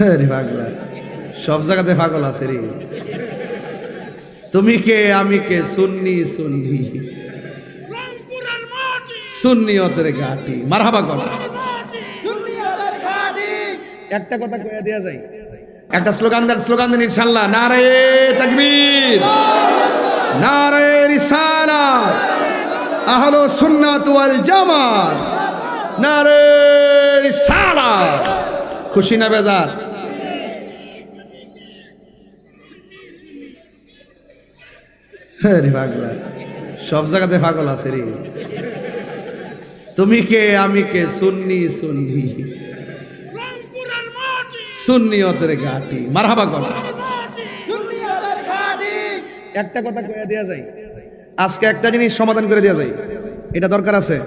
রে পাগলা সব জায়গাতে পাগল আছে রে। তুমি কে আমি কে? সুন্নি সুন্নি। সুন্নিয়তের ঘাটি। মারহাবা কর। একটা কথা কয়ে দেয়া যায়। একটা স্লোগান দেন স্লোগান দেন ইনশাল্লাহ নারে তাকবীর। নারে রিসালাত। আহলো সুন্নাত ওয়াল জামাত। নারে রিসালাত। খুশি না বেজার? রে পাগলা সব জায়গাতে পাগল আছে রে। তুমি কে আমি কে? সুন্নি সুন্নি। রংপুরের মাটি। সুন্নিয়তের ঘাটি। মারহাবা কর। একটা কথা কয়ে দেয়া যায়। আজকে একটা জিনিস সমাধান করে দেয়া যায়। এটা দরকার আছে।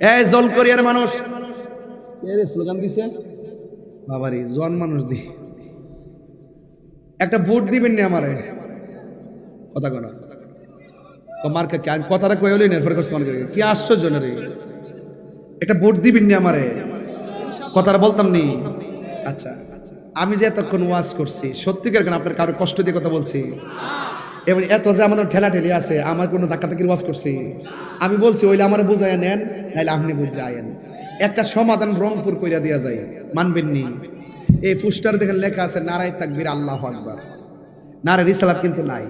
এই জলকরিয়ার মানুষ। এরে স্লোগান দিছে? বাবারি জন মানুষ দি। একটা ভোট দিবেন নি আমারে। কথা কনা মার্কে কি আমি কথাটা কয়ে হলি না, এরপরে করছি তোমার কি আশ্চর্য না রে? একটা ভোট দিবেন নি আমারে? কথাটা বলতাম নি? আচ্ছা আমি যে এতক্ষণ ওয়াজ করছি, সত্যিকার কেন আপনার কারও কষ্ট দিয়ে কথা বলছি? এবং এত যে আমাদের ঠেলা ঠেলি আছে, আমার কোনো ধাক্কা ধাক্কির ওয়াজ করছি? আমি বলছি, ওইলে আমার বুঝাইয়া নেন, নাইলে আপনি বুঝাইয়েন। একটা সমাধান রংপুর কইরা দেওয়া যায়, মানবেন নি? এই পুস্টার দেখেন লেখা আছে, নারায় তাকবীর আল্লাহ আকবার। নারায় রিসালাত কিন্তু নাই।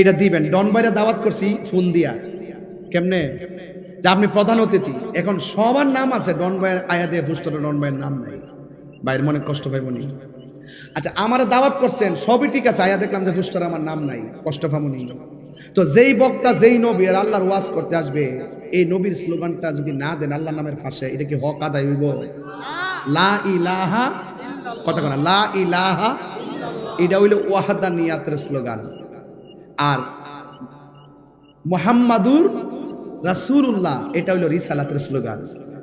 এটা দিবেন। ডন বাইরে দাওয়াত করছি, ফোন দিয়া। কেমনে? যে আপনি প্রধান অতিথি, এখন সবার নাম আছে ডন বাইয়ের আয়া দিয়ে ডন বাইয়ের নাম নাই। বাইরের মনে কষ্ট পাইবনি আচ্ছা আমার দাওয়াত করছেন, সবই ঠিক আছে, আয়া দেখলাম যে পুস্টারে আমার নাম নাই, কষ্ট পাবনি তো যেই বক্তা, যেই নবী আর আল্লাহর ওয়াজ করতে আসবে, এই নবীর স্লোগানটা যদি না দেন আল্লাহ নামের ফাঁসে, এটা কি হক আদায় হইব? লা ইলাহা কথা কথা লা ইলাহা এটা হইল ওয়াহাদা নিয়াতের স্লোগান। মোহাম্মাদুর রাসূলুল্লাহ, এটা হইল রিসালাতের স্লোগান।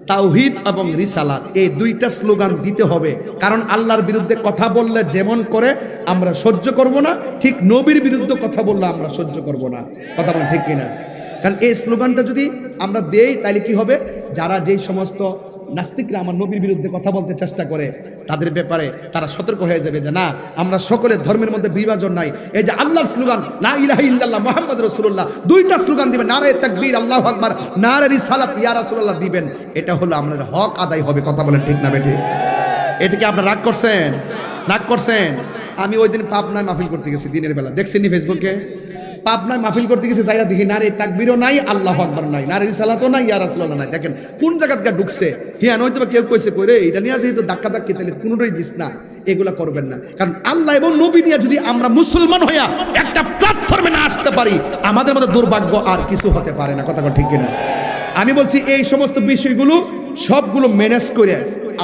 তাওহিদ এবং রিসালাত, এই দুইটা স্লোগান দিতে হবে। কারণ আল্লাহর বিরুদ্ধে কথা বললে যেমন করে আমরা সহ্য করব না, ঠিক নবীর বিরুদ্ধে কথা বললে আমরা সহ্য করব না। কথা বলেন ঠিক কিনা? কারণ এই স্লোগানটা যদি আমরা দেই, তাহলে কি হবে? যারা যেই সমস্ত নাস্তিকরা আমার নবীর বিরুদ্ধে কথা বলতে চেষ্টা করে তাদের ব্যাপারে তারা সতর্ক হয়ে যাবে যে না, আমরা সকলের ধর্মের মধ্যে বিভাজন নাই। এই যে আল্লাহর স্লোগান, লা ইলাহা ইল্লাল্লাহ মুহাম্মদ রাসূলুল্লাহ, দুইটা স্লোগান দিবেন, নারে তাকবীর, আল্লাহু আকবার, নারে রিসালাত, ইয়া রাসূলুল্লাহ দিবেন। এটা হলো আমাদের হক আদায় হবে, কথা বলেন ঠিক না বেটি এটা কি আপনারা রাগ করছেন? রাগ করছেন? আমি ওই দিন পাবনায় মাহফিল করতে গেছি দিনের বেলা। দেখছেন নি ফেসবুকে পাবনায় মাহফিল করতে গেছে, যাইয়া দেখি নারে তাকবিরও নাই, আল্লাহ আকবার নাই নারে রিসালাতও নাই, ইয়া রাসূলুল্লাহ নাই। দেখেন, কোন জায়গাতে ঢুকছে? হিয়ান হয়তো বা কেউ কইছে, কইরে এটা নিয়ে যেহেতু ধাক্কা ধাক্কি তাহলে কোনোটাই দিস না, এগুলা করবেন না। কারণ আল্লাহ এবং নবী নিয়ে যদি আমরা মুসলমান হইয়া একটা প্ল্যাটফর্মে না আসতে পারি, আমাদের মধ্যে দুর্ভাগ্য আর কিছু হতে পারে না। কথা ঠিক কিনা? আমি বলছি, এই সমস্ত বিষয়গুলো সবগুলো ম্যানেজ করে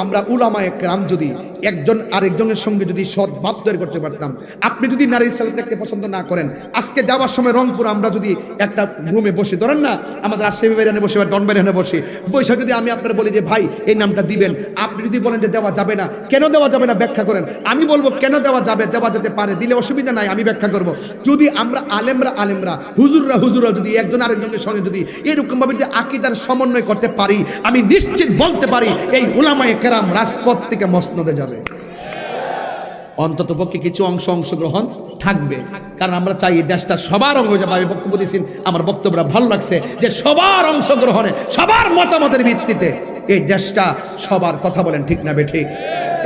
আমরা উলামায়ে কেরাম যদি একজন আরেকজনের সঙ্গে যদি সৎ ভাব তৈরি করতে পারতাম। আপনি যদি নারী সালাত দেখতে পছন্দ না করেন, আজকে যাওয়ার সময় রংপুর আমরা যদি একটা রুমে বসে, ধরেন না, আমাদের আশেপাশে বেরিয়ানে বসে বা ডন বেরিয়ানে বসে বসে যদি আমি আপনার বলি যে, ভাই, এই নামটা দিবেন। আপনি যদি বলেন যে, দেওয়া যাবে না। কেন দেওয়া যাবে না ব্যাখ্যা করেন? আমি বলব, কেন দেওয়া যাবে? দেওয়া যেতে পারে, দিলে অসুবিধা নাই, আমি ব্যাখ্যা করব। যদি আমরা আলেমরা আলেমরা, হুজুররা হুজুররা যদি একজন আরেকজনের সঙ্গে যদি এরকমভাবে যদি আকিদার সমন্বয় করতে পারি, আমি নিশ্চিত বলতে পারি, এই উলামায়ে কেরাম রাজপথ থেকে মসনদে যাবে। অন্তত পক্ষে কিছু অংশ অংশগ্রহণ থাকবে। কারণ আমরা চাই এই দেশটা সবার অঙ্গ যাবে আমি বক্তব্য দিয়েছি, আমার বক্তব্যটা ভালো লাগছে যে সবার অংশগ্রহণে, সবার মতামতের ভিত্তিতে এই দেশটা সবার কথা বলেন ঠিক না বে ঠিক।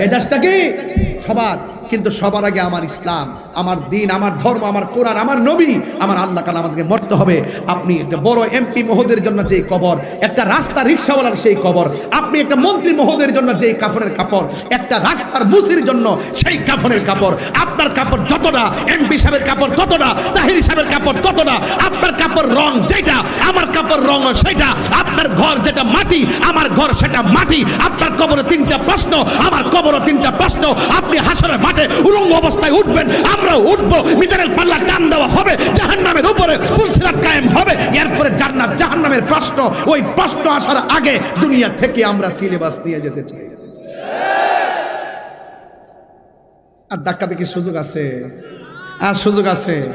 এই দেশটা কি? সবার। কিন্তু সবার আগে আমার ইসলাম, আমার দিন, আমার ধর্ম, আমার কোরআন, আমার নবী, আমার আল্লাহ কাল আমাদেরকে মরতে হবে। আপনি একটা বড় এমপি মহোদের জন্য যেই কবর, একটা রাস্তা রিক্সাওয়ালার সেই কবর, আপনি একটা মন্ত্রী মহোদের জন্য যেই কাফনের কাপড়, একটা রাস্তার মুসির জন্য সেই কাফনের কাপড়। আপনার কাপড় যতটা, এমপি সাহেবের কাপড় ততটা, তাহির সাহেবের কাপড় ততটা, আপনার কাপড় রং যেটা, আমার কাপড় রং সেটা, আপনার ঘর যেটা মাটি, আমার ঘর সেটা মাটি, আপনার কবরে তিনটা প্রশ্ন, আমার কবরে তিনটা প্রশ্ন। আপনি হাসরের মাঠে উলঙ্গ অবস্থায় উঠবেন, আমরাও উঠবো মিজানের পাল্লা টান দেওয়া হবে, জাহান্নামের উপরে ফুলসিরাত কায়েম হবে। এরপরে জান্নাত, জাহান্নামের প্রশ্ন, ওই প্রশ্ন আসার আগে দুনিয়া থেকে আমরা সিলেবাস নিয়ে যেতে চাই। আর ধাক্কা দেখি সুযোগ আছে? আর সুযোগ আছে।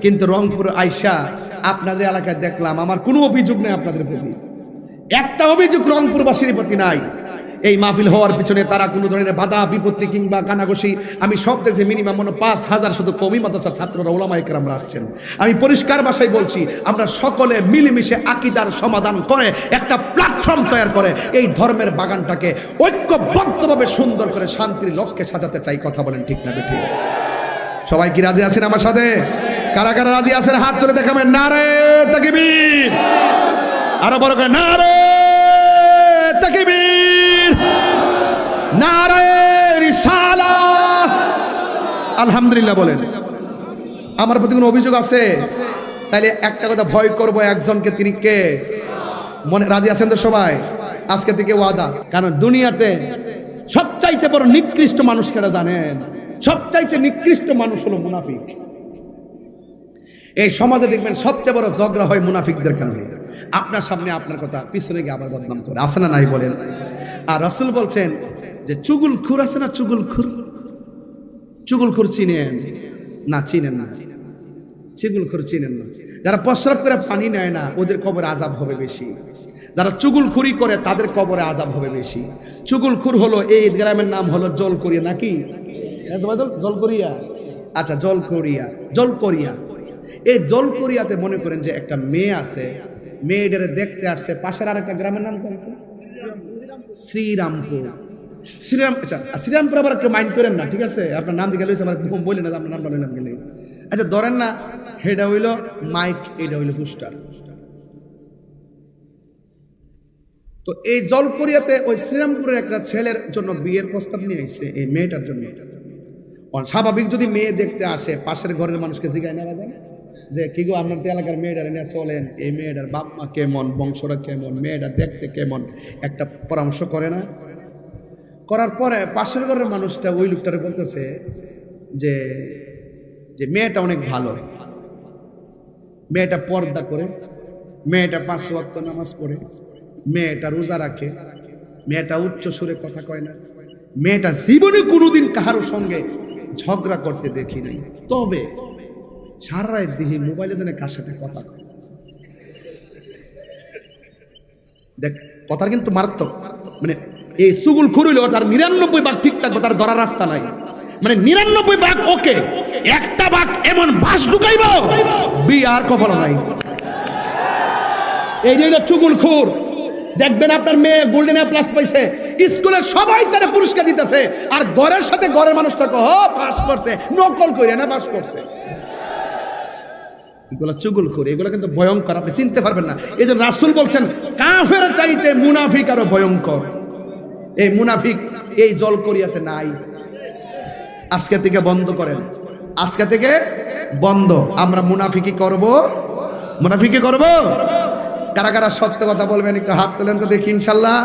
কিন্তু রংপুর আইসা আপনাদের এলাকায় দেখলাম, আমার কোনো অভিযোগ নেই আপনাদের প্রতি। একটা অভিযোগ রংপুরবাসীর প্রতি নাই। এই মাহফিল হওয়ার পিছনে তারা কোনো ধরনের বাধা, বিপত্তি কিংবা কানাঘষি। আমি সব দেখছি মিনিমাম মনে পাঁচ হাজার শুধু কমি মাদ্রাসা ছাত্ররা ওলামা একরামরা আসছেন। আমি পরিষ্কার ভাষায় বলছি, আমরা সকলে মিলেমিশে আকিদার সমাধান করে একটা প্ল্যাটফর্ম তৈরি করে এই ধর্মের বাগানটাকে ঐক্যবদ্ধভাবে সুন্দর করে শান্তির লক্ষ্যে সাজাতে চাই, কথা বলেন ঠিক না বেঠিক সবাই কি রাজি আছেন আমার সাথে? কারা কারা রাজি আছেন? হাত তুলে দেখাবেন। নারে তাকিবীর। আরও বড় করে, নারে আলহামদুলিল্লাহ বলেন। আমার প্রতি কোনো অভিযোগ আছে? তাহলে একটা কথা ভয় করব একজনকে, তিনি কে? মনে, রাজি আছেন তো সবাই? আজকে থেকে ওয়াদা। কারণ দুনিয়াতে সবচাইতে বড় নিকৃষ্ট মানুষ কেটা জানেন? সবচাইতে নিকৃষ্ট মানুষ হলো মুনাফিক। এই সমাজে দেখবেন সবচেয়ে বড় ঝগড়া হয় মুনাফিকদের কারণে আপনার সামনে আপনার কথা, পিছনে গিয়ে আবার বদনাম করে। আছে না নাই বলেন? আর রাসূল বলছেন যে চুগুল খুর আছে না চুগুল খুর চুগুল খুর চিনেন? না চিনেন না। চুগুল খুর চিনেন না। যারা প্রস্রাব করে পানি নেয় না, ওদের কবরে আজাব হবে বেশি। যারা চুগুল খুরি করে, তাদের কবরে আজাব হবে বেশি। চুগুল খুর হলো, এই গ্রামের নাম হলো জল করিয়া নাকি জল করিয়া আচ্ছা জল করিয়া জল করিয়া এই জল করিয়াতে মনে করেন যে একটা মেয়ে আছে। মেয়েটারে দেখতে আসছে। পাশের আরেকটা গ্রামের নাম শ্রীরামপুর। শ্রীরাম আচ্ছা শ্রীরামপুর আবার মাইন্ড করেন না, ঠিক আছে? আপনার নাম দিকে লইছে আমার বললেন না, আপনার গেলে আচ্ছা ধরেন না হেটা হইল মাইক এটা হইল তো এই জলকরিয়াতে ওই শ্রীরামপুরের একটা ছেলের জন্য বিয়ের প্রস্তাব নিয়ে আসছে এই মেয়েটার জন্য। স্বাভাবিক যদি মেয়ে দেখতে আসে, পাশের ঘরের মানুষকে জিগায় নেওয়া যায় যে, কি গো, আপনার তো এলাকার মেয়েটার নিয়ে চলেন, এই মেয়েটার বাপ মা কেমন বংশরা কেমন, মেয়েটা দেখতে কেমন, একটা পরামর্শ করে না? করার পরে পাশের ঘরের মানুষটা ওই লোকটারে বলতেছে যে যে মেয়েটা অনেক ভালো। মেয়েটা পর্দা করে, মেয়েটা পাঁচ ওয়াক্ত নামাজ পড়ে, মেয়েটা রোজা রাখে, মেয়েটা উচ্চ সুরে কথা কয় না, মেয়েটা জীবনে কোনোদিন কাহারোর সঙ্গে ঝগড়া করতে দেখি নাই। তবে সারা রাত মোবাইলে দেনে কার সাথে কথা কয়। দেখ, কথার কিন্তু মারাত্মক মানে এই সুগুল খুরুল তার নিরানব্বই ভাগ ঠিক থাকবে, তার ধরার রাস্তা নাই। মানে নিরানব্বই ভাগ ওকে, একটা ভাগ এমন বাস ঢুকাইব বি আর কফল নাই। এই যে চুগুল খুর। দেখবেন আপনার মেয়ে গোল্ডেন প্লাস পাইছে। স্কুলের সবাই তারা পুরস্কার দিতেছে, আর ঘরের সাথে ঘরের মানুষটা কহ পাস করছে নকল করে না পাস করছে এগুলো চুগুল করে এগুলো কিন্তু ভয়ঙ্কর, আপনি চিনতে পারবেন না। এই যে রাসুল বলছেন, কাফের চাইতে মুনাফিক আরও ভয়ঙ্কর। এই মুনাফিক এই জল করিয়াতে নাই। আজকে থেকে বন্ধ করেন। আজকে থেকে বন্ধ। আমরা মুনাফিকি করব। মুনাফিকি করব? কারা কারা সত্য কথা বলবেন একটু হাত তোলেন তো দেখি, ইনশাল্লাহ।